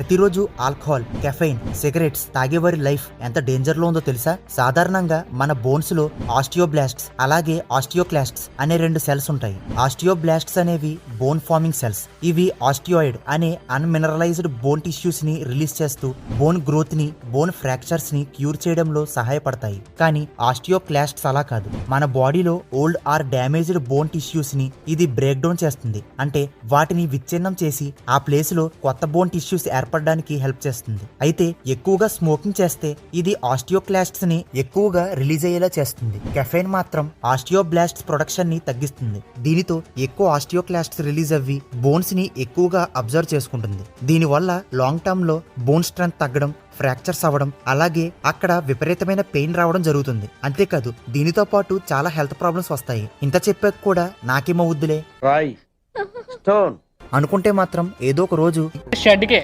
ప్రతిరోజు alcohol caffeine cigarettes తాగేవారి life ఎంత డేంజర్లో ఉందో తెలుసా? సాధారణంగా మన బోన్స్లో ఆస్టియోబ్లాస్ట్స్ అలాగే ఆస్టియోక్లాస్ట్స్ అనే రెండు సెల్స్ ఉంటాయి. ఆస్టియోబ్లాస్ట్స్ అనేవి బోన్ ఫార్మింగ్ సెల్స్. ఇవి ఆస్టియోయిడ్ అనే అన్మినరలైజ్డ్ బోన్ టిష్యూస్ని రిలీజ్ చేస్తూ బోన్ గ్రోత్ని బోన్ ఫ్రాక్చర్స్ని క్యూర్ చేయడంలో సహాయపడతాయి. కానీ ఆస్టియోక్లాస్ట్స్ అలా కాదు. మన బాడీలో ఓల్డ్ ఆర్ డ్యామేజ్డ్ బోన్ టిష్యూస్ని ఇది బ్రేక్ డౌన్ చేస్తుంది. అంటే వాటిని విచ్ఛిన్నం చేసి ఆ ప్లేస్లో కొత్త బోన్ టిష్యూస్ ఏర్పడడానికి హెల్ప్ చేస్తుంది. అయితే ఎక్కువగా స్మోకింగ్ చేస్తే ఇది ఆస్టియోక్లాస్ట్స్ని ఎక్కువగా రిలీజ్ అయ్యేలా చేస్తుంది. కెఫైన్ మాత్రం ఆస్టియోబ్లాస్ట్స్ ప్రొడక్షన్ని తగ్గిస్తుంది. దీనితో ఎక్కువ ఆస్టియోక్లాస్ట్స్ రిలీజ్ అవ్వి బోన్స్ని ఎక్కువగా అబ్జర్వ్ చేసుకుంటుంది. దీనివల్ల లాంగ్ టర్మ్లో బోన్ స్ట్రెంత్ తగ్గడం ఫ్రాక్చర్స్ అవ్వడం అలాగే అక్కడ విపరీతమైన పెయిన్ రావడం జరుగుతుంది. అంతేకాదు దీనితో పాటు చాలా హెల్త్ ప్రాబ్లమ్స్ వస్తాయి. ఇంత చెప్పాక కూడా నాకేమవుద్దులే అనుకుంటే మాత్రం ఏదో ఒక రోజు షెడ్కే.